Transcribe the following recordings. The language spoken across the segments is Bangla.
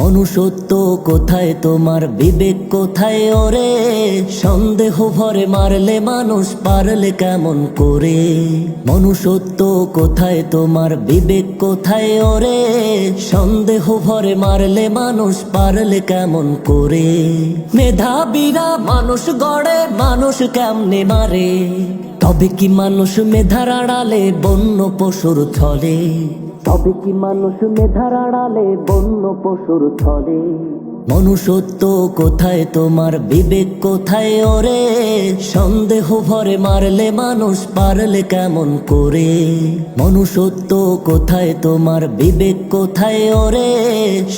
মনুষ্যত্ব কোথায়? তোমার বিবেক কোথায় ওরে? সন্দেহ ভরে মারলে মানুষ পারলে কেমন করে? মনুষ্যত্ব কোথায়? তোমার বিবেক কোথায় ওরে? সন্দেহ ভরে মারলে মানুষ পারলে কেমন করে? মেধাবীরা মানুষ গড়ে, মানুষ কেমনে মারে? তবে কি মানুষ মেধার আড়ালে বন্য পশুর ছলে তবে কি মানুষ মেধার আড়ালে বন্য পশুর ছলে মনুষ্যত্ব কোথায়? তোমার বিবেক কোথায় ওরে? সন্দেহ ভরে মারলে মানুষ পারলে কেমন করে? মনুষ্যত্ব কোথায়? তোমার বিবেক কোথায় ওরে?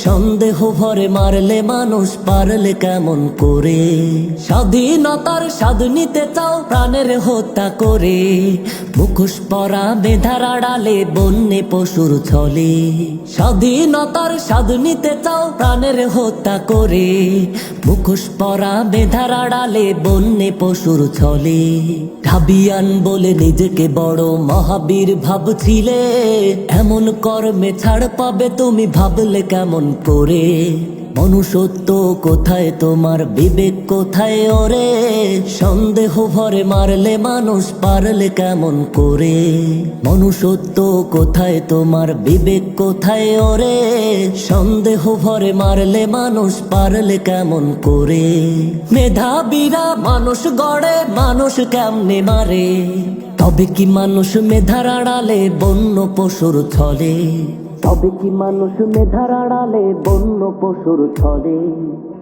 সন্দেহ ভরে মারলে মানুষ পারলে কেমন করে? স্বাধীনতার স্বাদ নিতে চাও, প্রাণের হত্যা করে। মুখোশ পরা মেধার আড়ালে বন্যে পশুর ছলে। স্বাধীনতার স্বাদ নিতে চাও, প্রাণের হত্যা করে মুখোশ পরা বেধার আড়ালে বন্যে পশুর ছলে। ঢাবিয়ান বলে নিজেকে বড় মহাবীর ভাবছিলে, এমন কর্মে ছাড় পাবে তুমি ভাবলে কেমন করে? মনুষ্যত্ব কোথায়? তোমার বিবেক কোথায় ওরে? সন্দেহ ভরে মারলে মানুষ পারলে কেমন করে? মনুষ্যত্ব কোথায়? তোমার বিবেক কোথায় ওরে? সন্দেহ ভরে মারলে মানুষ পারলে কেমন করে? মেধাবীরা মানুষ গড়ে, মানুষ কেমনে মারে? তবে কি মানুষ মেধার আড়ালে বন্য পশুর ছলে? তবে কি মানুষ মেধার আড়ালে বন্য পশুর ছলে?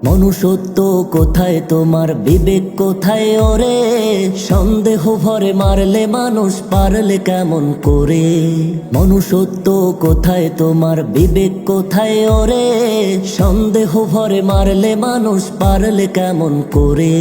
মনুষ্যত্ব কোথায় তোমার? বিবেক কোথায় ওরে? সন্দেহ ভরে মারলে মানুষ পারলে কেমন করে? মনুষ্যত্ব কোথায় তোমার? বিবেক কোথায় ওরে? সন্দেহ ভরে মারলে মানুষ পারলে কেমন করে?